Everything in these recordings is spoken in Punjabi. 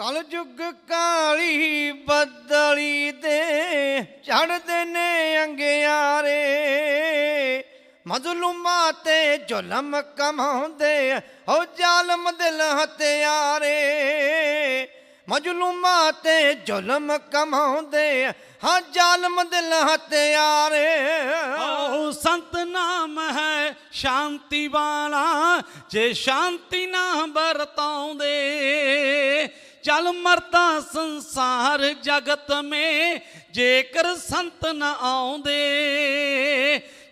ਕਲ ਕਾਲੀ ਬਦਲੀ ਦੇ ਚੜਦੇ ਨੇ ਅੰਗਿਆਰੇ। ਮਜ਼ਲੂਮਾਂ ਤੇ ਜ਼ੁਲਮ ਕਮਾਉਂਦੇ ਹੋ ਜ਼ਾਲਮ ਦਿਲ ਹਥਿਆਰੇ। ਮਜ਼ਲੂਮਾਂ ਤੇ ਜ਼ੁਲਮ ਕਮਾਉਂਦੇ ਹਾਂ ਜ਼ਾਲਮ ਦਿਲ ਹਥਿਆਰੇ। ਆਓ ਸੰਤ ਨਾਮ ਹੈ ਸ਼ਾਂਤੀ ਵਾਲਾ, ਜੇ ਸ਼ਾਂਤੀ ਨਾ ਵਰਤਾਉਂਦੇ ਚਲ ਮਰਦਾ ਸੰਸਾਰ ਜਗਤ ਮੇ, ਜੇਕਰ ਸੰਤ ਨਾ ਆਉਂਦੇ।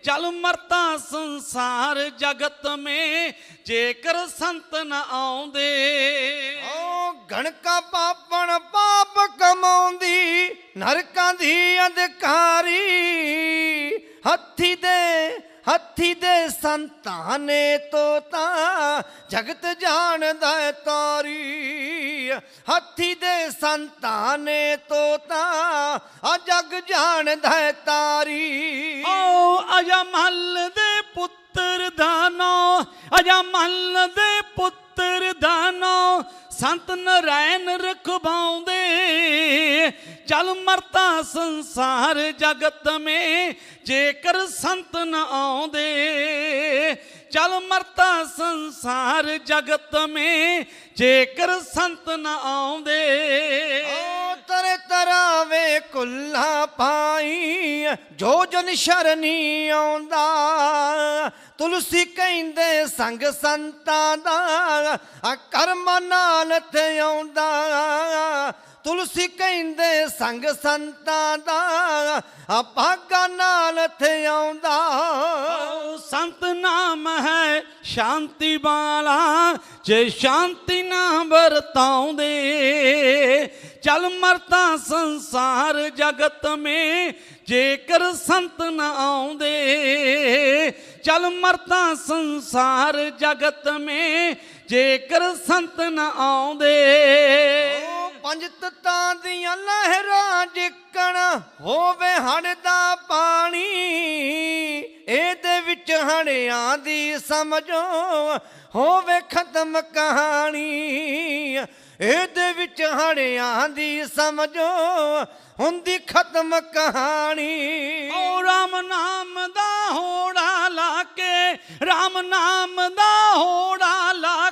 ਚਲ ਮਰਦਾ ਸੰਸਾਰ ਜਗਤ ਮੇ, ਜੇਕਰ ਸੰਤ ਨਾ ਆਉਂਦੇ। ਓ ਗਣਕਾ ਪਾਪਣ ਪਾਪ ਕਮਾਉਂਦੀ, ਨਰਕਾਂ ਦੀ ਅਧਿਕਾਰੀ, ਹੱਥੀ ਦੇ ਹੱਥੀ ਦੇ ਸੰਤਾਂ ਨੇ ਤੋਤਾ ਜਗਤ ਜਾਣਦਾ ਹੈ ਤਾਰੀ। ਹੱਥੀ ਦੇ ਸੰਤਾਨੇ ਤੋ ਤਾਂ ਆ ਜਗ ਜਾਣਦਾ ਤਾਰੀ। ਓ ਅਜਾ ਮਹਲ ਦੇ ਪੁੱਤਰ ਦਾਨੋ ਅਜਾ ਮਹਲ ਦੇ ਪੁੱਤਰ ਦਾਨੋ ਸੰਤ ਨਰੈਣ ਰਖਵਾਉਂਦੇ ਚਲ ਮਰਤਾ ਸੰਸਾਰ ਜਗਤ ਮੇ, ਜੇਕਰ ਸੰਤ ਨ ਆਉਂਦੇ। ਚਲ ਮਰਤਾ ਸੰਸਾਰ ਜਗਤ ਮੇ, ਜੇਕਰ ਸੰਤ ਨ ਆਉਂਦੇ। ਓ ਤਰੇ ਤਰਾਵੇ ਕੁੱਲਾ ਪਾਈ, ਜੋ ਜਨ ਸ਼ਰਨੀ ਆਉਂਦਾ। ਤੁਲਸੀ ਕਹਿੰਦੇ ਸੰਗ ਸੰਤਾਂ ਦਾ ਆ ਕਰਮ ਨਾਲ ਤੇ ਆਉਂਦਾ। ਤੁਲਸੀ ਕਹਿੰਦੇ ਸੰਗ ਸੰਤਾਂ ਦਾ ਆ ਭਾਗਾ ਨਾਲ ਤੇ ਆਉਂਦਾ ਸੰਤ ਨਾਮ ਹੈ ਸ਼ਾਂਤੀ ਵਾਲਾ ਜੇ ਸ਼ਾਂਤੀ ਨਾ ਵਰਤਾਉਂਦੇ ਚਲ ਮਰਤਾ ਸੰਸਾਰ ਜਗਤ ਮੇ ਜੇਕਰ ਸੰਤ ਨਾ ਆਉਂਦੇ ਚਲ ਮਰਤਾ ਸੰਸਾਰ ਜਗਤ ਮੇ ਜੇਕਰ ਸੰਤ ਨਾ ਆਉਂਦੇ। ਪੰਜ ਤਤਾਂ ਦੀਆਂ ਲਹਿਰਾਂ ਜਿੱਕਣ ਹੋਵੇ ਹੜ ਦਾ ਪਾਣੀ। ਇਹਦੇ ਵਿੱਚ ਹੜਿਆਂ ਦੀ ਸਮਝੋ, ਹੋਵੇ ਖਤਮ ਕਹਾਣੀ। ਇਹਦੇ ਵਿੱਚ ਹੜਿਆਂ ਦੀ ਸਮਝੋ, ਹੁੰਦੀ ਖਤਮ ਕਹਾਣੀ। ਓ ਰਾਮ ਨਾਮ ਦਾ ਹੋੜਾ ਲਾ ਕੇ, ਰਾਮ ਨਾਮ ਦਾ ਹੋੜਾ ਲਾ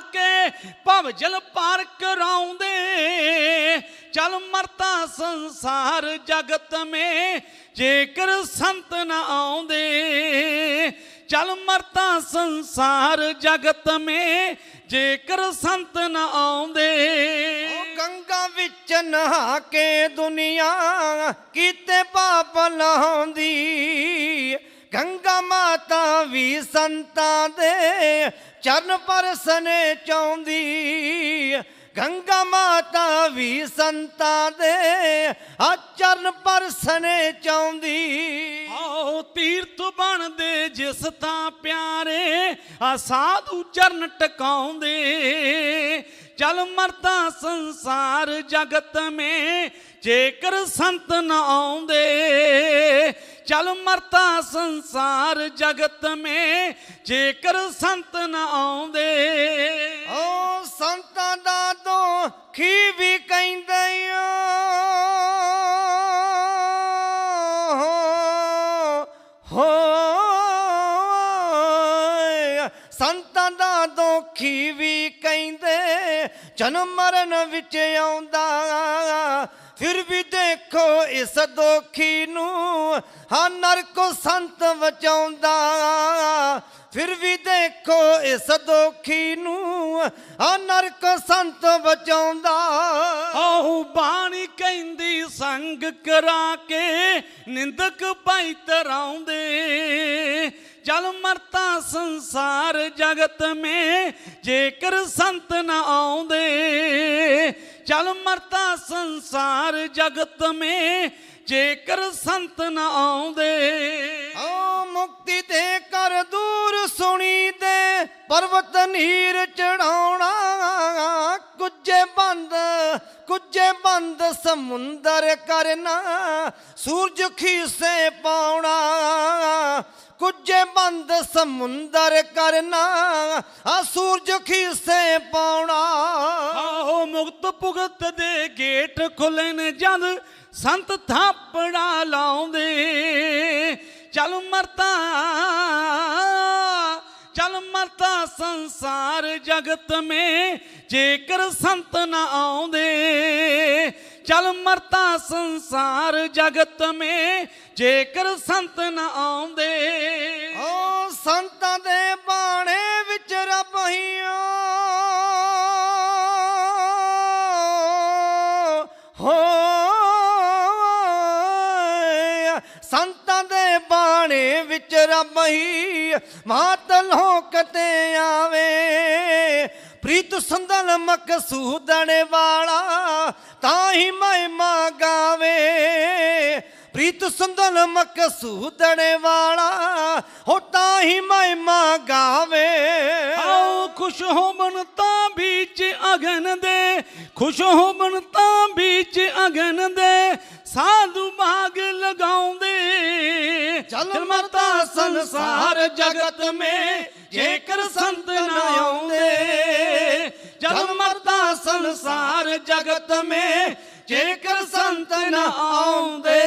ਭਵ ਜਲ ਪਾਰ ਕਰਾਉਂਦੇ, ਚਲ ਮਰਤਾ ਸੰਸਾਰ ਜਗਤ ਮੇ, ਜੇਕਰ ਸੰਤ ਨਾ ਆਉਂਦੇ, ਚਲ ਮਰਤਾ ਸੰਸਾਰ ਜਗਤ ਮੇ, ਜੇਕਰ ਸੰਤ ਨਾ ਆਉਂਦੇ। ਉਹ ਗੰਗਾ ਵਿੱਚ ਨਹਾ ਕੇ ਦੁਨੀਆ ਕੀਤੇ ਪਾਪ ਲਾਉਂਦੀ ਗੰਗਾ ਮਾਤਾ ਵੀ ਸੰਤਾਂ ਦੇ ਚਰਨ ਪਰਸਨੇ ਚਾਹੁੰਦੀ। ਗੰਗਾ ਮਾਤਾ ਵੀ ਸੰਤਾਂ ਦੇ ਆ ਚਰਨ ਪਰਸਨੇ ਚਾਹੁੰਦੀ। ਆਓ ਤੀਰਥ ਬਣਦੇ ਜਿਸ ਤਾਂ ਪਿਆਰੇ, ਆ ਸਾਧੂ ਚਰਨ ਟਿਕਾਉਂਦੇ। ਚਲ ਮਰਦਾ ਸੰਸਾਰ ਜਗਤ ਮੇ, ਜੇਕਰ ਸੰਤ ਨਾ ਆਉਂਦੇ ਚਲ ਮਰਦਾ ਸੰਸਾਰ ਜਗਤ ਮੇ ਜੇਕਰ ਸੰਤ ਨਾ ਆਉਂਦੇ ਓ ਸੰਤਾਂ ਦਾ ਦੋਖੀ ਵੀ ਕਹਿੰਦੇ ਓ ਹੋ ਸੰਤਾਂ ਦਾ ਦੋਖੀ ਜਨਮ ਮਰਨ ਵਿੱਚ ਆਉਂਦਾ। ਫਿਰ ਵੀ ਦੇਖੋ ਇਸ ਦੋਖੀ ਨੂੰ, ਹਾਂ ਨਰਕੋ ਸੰਤ ਬਚਾਉਂਦਾ। ਫਿਰ ਵੀ ਦੇਖੋ ਇਸ ਦੋਖੀ ਨੂੰ, ਹਾਂ ਨਰਕ ਸੰਤ ਬਚਾਉਂਦਾ। ਆਹੂ ਬਾਣੀ ਕਹਿੰਦੀ, ਸੰਗ ਕਰਾ ਕੇ ਨਿੰਦਕ ਭਾਈ ਤਰਾਉਂਦੇ। ਚਲ ਮਰਤਾ ਸੰਸਾਰ ਜਗਤ ਮੇ, ਜੇਕਰ ਸੰਤ ਨਾ ਆਉਂਦੇ। ਚਲ ਮਰਤਾ ਸੰਸਾਰ ਜਗਤ ਮੇ, ਜੇਕਰ ਸੰਤ ਨਾ ਆਉਂਦੇ। ਓ ਮੁਕਤੀ ਦੇ ਕਰ ਦੂਰ ਸੁਣੀ ਦੇ ਪਰਵਤ ਨੀਰ ਚੜਾਉਣਾ ਕੁੱਜੇ ਬੰਦ ਕੁੱਜੇ ਬੰਦ ਸਮੁੰਦਰ ਕਰਨਾ, ਸੂਰਜ ਖੀਸੇ ਪਾਉਣਾ। ਕੁਝੇ ਬੰਦ ਸਮੁੰਦਰ ਕਰਨਾ, ਆ ਸੂਰਜ ਖੀਸੇ ਪਾਉਣਾ। ਆਹੋ ਮੁਕਤ ਭੁਗਤ ਦੇ ਗੇਟ ਖੁੱਲੇ ਨੇ ਜਦ ਸੰਤ ਥਾਪੜਾ ਲਾਉਂਦੇ। ਚਲ ਮਰਤਾ ਚਲ ਮਰਤਾ ਸੰਸਾਰ ਜਗਤ ਮੇ, ਜੇਕਰ ਸੰਤ ਨਾ ਆਉਂਦੇ। ਚਲ ਮਰਤਾ ਸੰਸਾਰ ਜਗਤ ਮੇ ਜੇਕਰ ਸੰਤ ਨਾ ਆਉਂਦੇ ਓ ਸੰਤਾਂ ਦੇ ਬਾਣੇ ਵਿੱਚ ਰੱਬ ਹੀਓ ਹੋ, ਸੰਤਾਂ ਦੇ ਬਾਣੇ ਵਿੱਚ ਰੱਬ ਹੀ ਮਾਤ ਲੋਕ ਤੇ ਆਵੇ। ਪ੍ਰੀਤ ਸੰਦਲ ਮਕਸੂਦਣ ਵਾਲਾ ਤਾਂ ਹੀ ਮਹਿਮਾ ਗਾਵੇ। ਪ੍ਰੀਤ ਸੰਦਲ ਮਕਸੂਦਣ ਵਾਲਾ ਹੋ ਤਾਂ ਹੀ ਮਹਿਮਾ ਗਾਵੇ। ਆਓ ਖੁਸ਼ ਹੋਵਨ ਤਾਂ ਵਿੱਚ ਅਗਨ ਦੇ ਖੁਸ਼ ਹੋਵਨ ਤਾਂ ਵਿੱਚ ਅਗਨ ਦੇ ਸਾਧੂ ਭਾਗ ਲਗਾਉਂਦੇ। ਚੱਲ ਮਰਦਾ ਸੰਸਾਰ ਜਗਤ ਮੇ ਜੇਕਰ ਸੰਤ ਨਾ ਆਉਂਦੇ। ਮਰਦਾ ਸੰਸਾਰ ਜਗਤ ਮੇ ਜੇਕਰ ਸੰਤ ਨਾ ਆਉਂਦੇ।